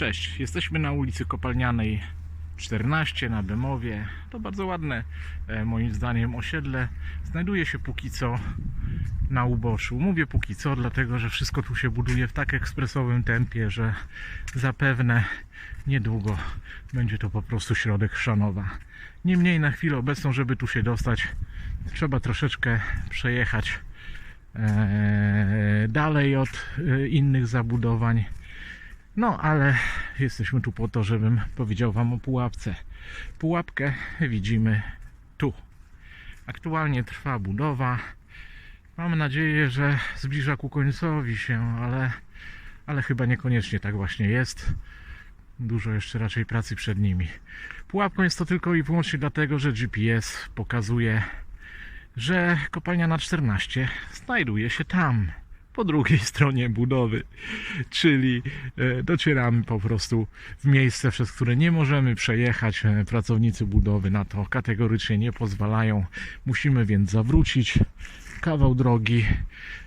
Cześć, jesteśmy na ulicy Kopalnianej 14 na Bemowie. To bardzo ładne, e, moim zdaniem, osiedle. Znajduje się póki co na uboczu. Mówię póki co, dlatego że wszystko tu się buduje w tak ekspresowym tempie, że zapewne niedługo będzie to po prostu środek Chrzanowa. Niemniej na chwilę obecną, żeby tu się dostać, trzeba troszeczkę przejechać e, dalej od e, innych zabudowań. No, ale jesteśmy tu po to, żebym powiedział Wam o pułapce. Pułapkę widzimy tu. Aktualnie trwa budowa. Mam nadzieję, że zbliża ku końcowi się, ale, ale chyba niekoniecznie tak właśnie jest. Dużo jeszcze raczej pracy przed nimi. Pułapką jest to tylko i wyłącznie dlatego, że GPS pokazuje, że kopalnia na 14 znajduje się tam, po drugiej stronie budowy. Czyli e, docieramy po prostu w miejsce, przez które nie możemy przejechać. E, Pracownicy budowy na to kategorycznie nie pozwalają. Musimy więc zawrócić kawał drogi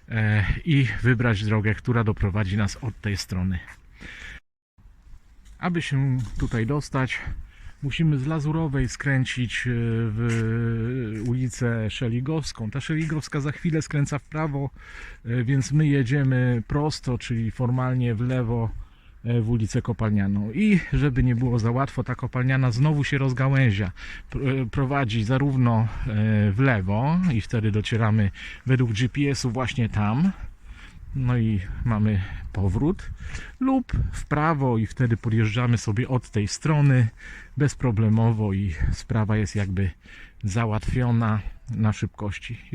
e, i wybrać drogę, która doprowadzi nas od tej strony. Aby się tutaj dostać, musimy z Lazurowej skręcić e, w ulicę Szeligowską. Ta Szeligowska za chwilę skręca w prawo, e, więc my jedziemy prosto, czyli formalnie w lewo e, w ulicę Kopalnianą. I żeby nie było za łatwo, ta kopalniana znowu się rozgałęzia. Pr- Prowadzi zarówno w lewo i wtedy docieramy według GPS-u właśnie tam. No i mamy powrót lub w prawo i wtedy podjeżdżamy sobie od tej strony bezproblemowo i sprawa jest jakby załatwiona na szybkości.